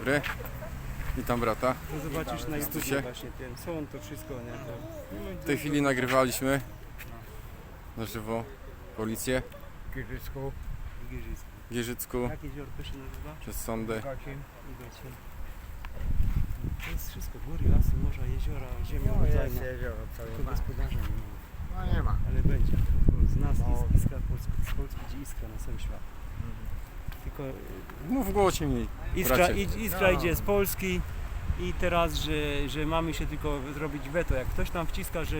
dobry. Witam brata. To zobaczysz na. YouTube właśnie ten są to wszystko, nie? W tej chwili nagrywaliśmy na żywo policję Giżycku, w Gierzycku. w Gierzycku Jak jeziorko się nazywa? przez sądy. Gocin. Igocin. To jest wszystko, góry, lasy, morza, jeziora, ziemia No jest rodzajna. jezioro całe To ma. gospodarza nie ma. No nie ma. Ale będzie. Bo z nas No. jest iskra, Polski, z Polski idzie iskra na cały świat. Tylko y, Mów głośniej. iskra, Bracie. id- iskra No. idzie z Polski i teraz, że, że mamy się tylko zrobić weto. Jak ktoś tam wciska, że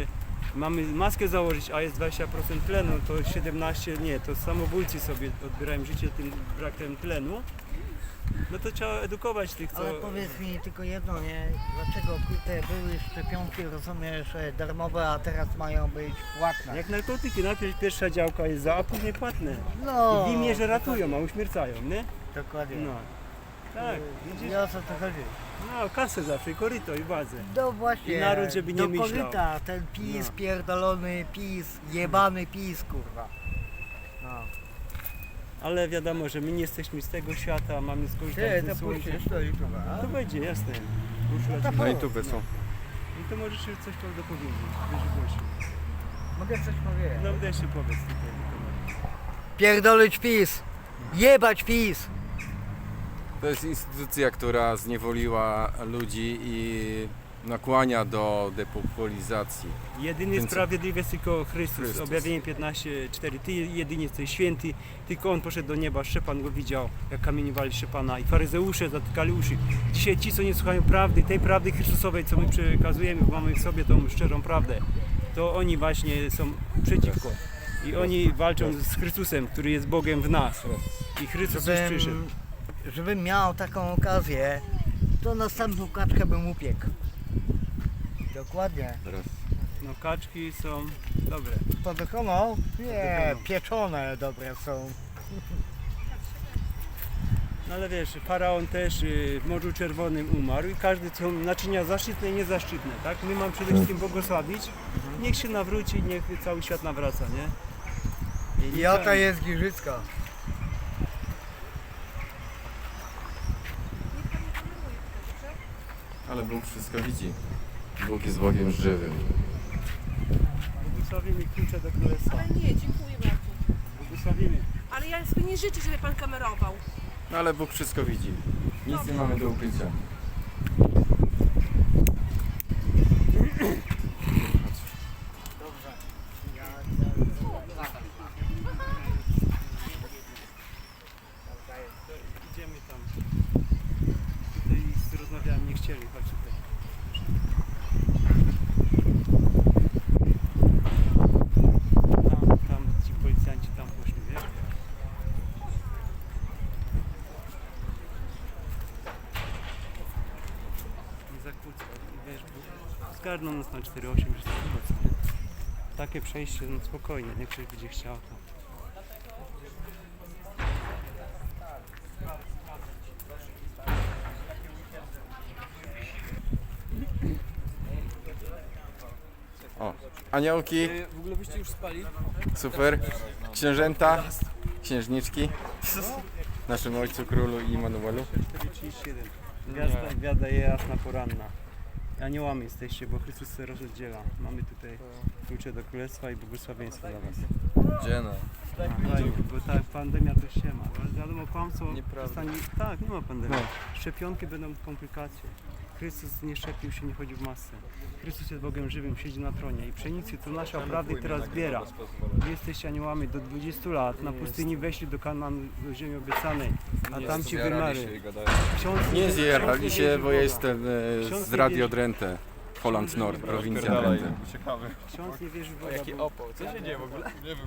mamy maskę założyć, a jest 20% tlenu, to 17 nie, to samobójcy sobie odbierają życie tym brakiem tlenu. No to trzeba edukować tych, co... Ale powiedz mi tylko jedno, nie? Dlaczego kurde były szczepionki, rozumiesz, e, darmowe, a teraz mają być płatne? Jak narkotyki, najpierw pierwsza działka jest za, a później płatne. No, I w imię, że ratują, a uśmiercają, nie? Dokładnie. No. Tak, widzisz? I o co to chodzi? No, kasę zawsze, koryto i bazę. No właśnie, I naród, żeby nie do myślał. koryta, ten PiS, No. pierdolony PiS, jebany PiS, kurwa. Ale wiadomo, że my nie jesteśmy z tego świata, mamy skorzystać ze to słońca. to będzie, jasne. to Na YouTube są. I to możesz coś prawdę powiedzieć, wiesz, głośno. Mogę coś powiedzieć? No daj się powiedz. Pierdolić PiS! Jebać PiS! To jest instytucja, która zniewoliła ludzi i nakłania do depopulizacji. Jedyny Więc- sprawiedliwy jest tylko Chrystus. Chrystus. Objawienie 15:4. Ty jedynie jesteś święty, tylko on poszedł do nieba, Szczepan go widział, jak kamieniowali Szczepana i faryzeusze zatykali uszy. Dzisiaj ci, co nie słuchają prawdy, tej prawdy Chrystusowej, co my przekazujemy, bo mamy w sobie tą szczerą prawdę, to oni właśnie są przeciwko. I oni walczą z Chrystusem, który jest Bogiem w nas. I Chrystus już przyszedł. Żebym, żebym miał taką okazję, to następną kaczkę bym upiekł. Dokładnie. Teraz No kaczki są dobre. Podokonał? Nie, Podokonał. pieczone dobre są. No ale wiesz, faraon też y, w Morzu Czerwonym umarł i każdy co naczynia zaszczytne i niezaszczytne, tak? My mamy przede wszystkim błogosławić, niech się nawróci, niech cały świat nawraca, nie? I oto jest Giżycko. Ale Bóg wszystko widzi. Bóg jest Bogiem żywym. Błogosławimy klucze do królestwa. Ale nie, dziękuję bardzo. Błogosławimy. Ale ja sobie nie życzę, żeby pan kamerował. No ale Bóg wszystko widzi. Nic nie mamy do ukrycia. Dobrze. Idziemy tam. Tutaj z- rozmawiałem, nie chcieli, chodź tutaj. Tam, tam ci policjanci tam poszli, wiesz? Nie zakłócał, i wiesz, bo zgarną nas na 4-8, że to zakłóca, nie? Takie przejście, no spokojnie, nie ktoś będzie chciał to. O, aniołki, W ogóle byście już spali? super. Księżęta, księżniczki. Naszym ojcu królu i Manuelu. 431. Gwiazda, gwiazda jasna poranna. Aniołami jesteście, bo Chrystus się rozdziela. Mamy tutaj klucze do królestwa i błogosławieństwo dla was. Gdzie no? Fajnie, bo ta pandemia też się ma. Wiadomo, kłamstwo Nieprawda. zostanie... Tak, nie ma pandemii. Szczepionki będą komplikacje. Chrystus nie szczepił się, nie chodził w masce. Chrystus jest Bogiem żywym, siedzi na tronie i pszenicy to nasza prawda i teraz zbiera. Wy jesteście aniołami do 20 lat, na pustyni weszli do Kanan, do ziemi obiecanej, a tam ci wymarli. Ksiądz Nie zjechali ksiądz się, bo jestem e, z Radio. Drenthe. Holland Nord, prowincja Drenthe. Ksiądz nie wierzy w Boga. Jaki opał? Co się dzieje w ogóle? Nie wiem.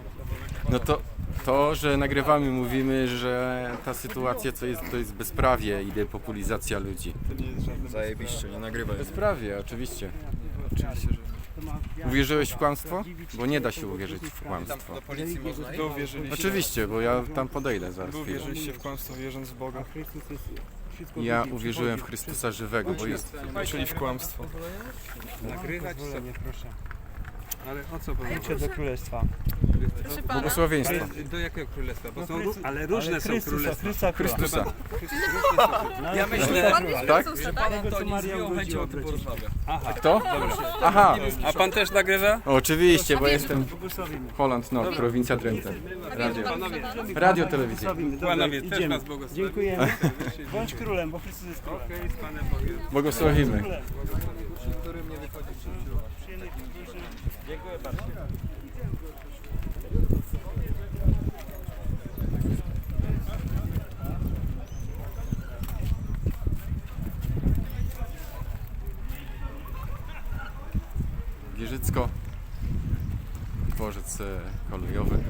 No to, to, że nagrywamy, mówimy, że ta sytuacja co jest, to jest bezprawie i depopulizacja ludzi. Zajebiście, nie nagrywaj. Bezprawie, oczywiście. Oczywiście, że... Uwierzyłeś w kłamstwo? Bo nie da się uwierzyć w kłamstwo. Tam do policji można Wy uwierzyliście? Oczywiście, bo ja tam podejdę zaraz Wy chwilę. uwierzyliście w kłamstwo wierząc w Boga, Ja uwierzyłem w Chrystusa żywego, bo jest... czyli w kłamstwo. Nagrywać pozwolenie, proszę. Ale o co chodzi? Klucze do królestwa. Proszę pana. Ale do jakiego królestwa? Bo są, Chrystus- ale różne są Chrystusa, królestwa. Chrystusa, Króla. Chrystusa. No, Ja ale myślę- Pan jest Tak? Chrystusa, tak? pan Antoni z Maria miłą chęcią o tym porozmawia. Kto? Aha, A pan też nagrywa? oczywiście, bo jestem błogosławimy. No, prowincja Drenthe. Radio. Panowie, Radio, telewizja. Błogosławimy. Dobra, Panowie, też idziemy. błogosławię. Dziękujemy. Bądź królem, bo Chrystus jest królem. Okej, z Panem Bogiem. Błogosławimy. Królem. Którym nie wychodzi Przyjemnych podróży. Dziękuję bardzo. Gierzycko. Dworzec e, kolejowy.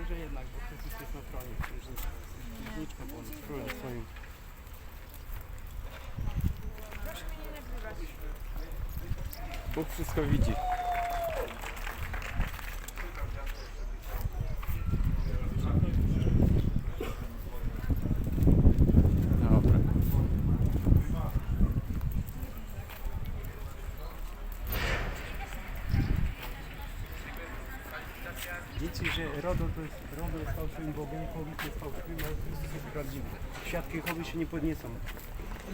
Może jednak, bo Chrystus jest na tronie. Księżniczką ponad królem swoim. Bóg wszystko widzi. Dobra. Wiecie, że RODO to jest, RODO jest fałszywym Bogiem, Chowik jest fałszywym, ale Chrystus jest prawdziwy. Świadki Jehowy się nie podniecą.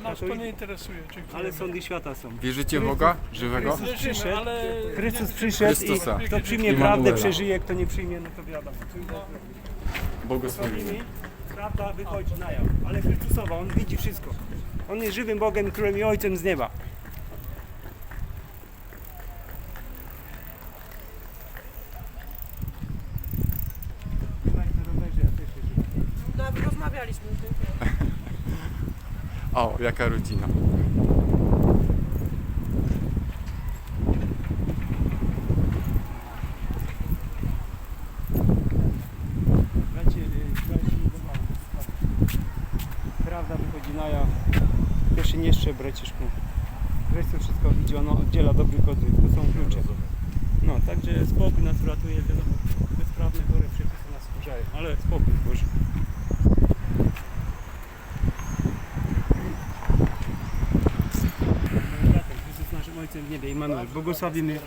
Nas to to nie interesuje, dziękuję. Ale sądy świata są. Wierzycie w Boga żywego? Przyszedł, ale Chrystus przyszedł Chrystusa. i kto przyjmie Immanuela. prawdę, przeżyje, kto nie przyjmie, no to wiadomo. Błogosławimy. Słowimy, prawda wychodzi na jaw, ale Chrystusowa, On widzi wszystko. On jest żywym Bogiem, Królem i Ojcem z nieba. No, rozmawialiśmy. dziękuję. O, jaka rodzina. Prawda wychodzi na jaw. Pierwszy nie jeszcze, braciszku. Chrystus wszystko widzi, ono oddziela dobrych od złych. To są klucze. No, także spokój nas ratuje, wiadomo, bezprawne, chore przepisy nas wkurzają, ale spokój Boże. Chrystus naszym Ojcem w niebie, Immanuel, błogosławimy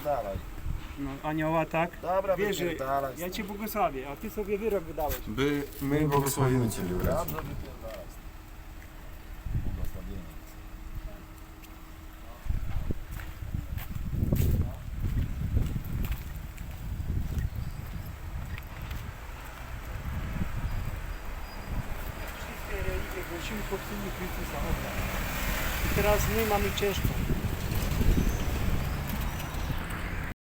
no, anioła, tak? Dobra, Wierzy, ja Cię błogosławię, a Ty sobie wyrok wydałeś. By my błogosławimy bracie. Wszystkie religie Chrystusa, obraz. I teraz my mamy ciężko.